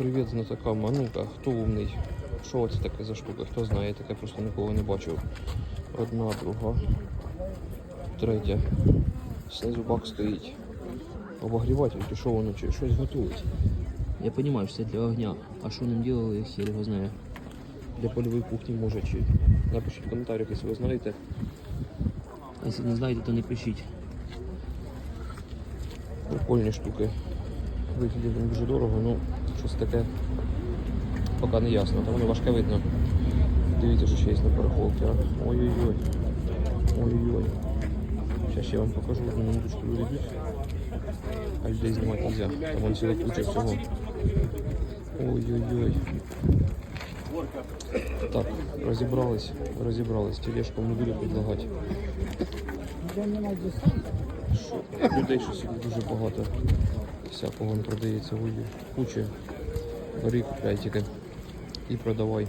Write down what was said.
Привіт, знатокам. А ну-ка, хто умний? Що це таке за штука? Хто знає, таке просто ніколи не бачив. Одна, друга, третя. Знизу бак стоїть. Обогріватель, чи що воно, чи щось готують. Я розумію, що це для огня. А що ним робили, я хер його знаю. Для польової кухні може чи. Напишіть в коментарях, якщо ви знаєте. А якщо не знаєте, то не пишіть. Прикольні штуки. Виглядить він дуже дорого, ну щось таке поки не ясно. Та воно важке видно. Дивіться, що ще є на перехолці. Ой-ой-ой. Ой-ой-ой. Зараз я вам покажу одну минуточку люди. А людей знімати нельзя. Там вон ціла куча всього. Ой-ой-ой. Так, розібрались, розібрались. Тележку не буду предлагати. Людей щось дуже багато. Всякого не продається. Ой, куча. рік тільки. І продавай.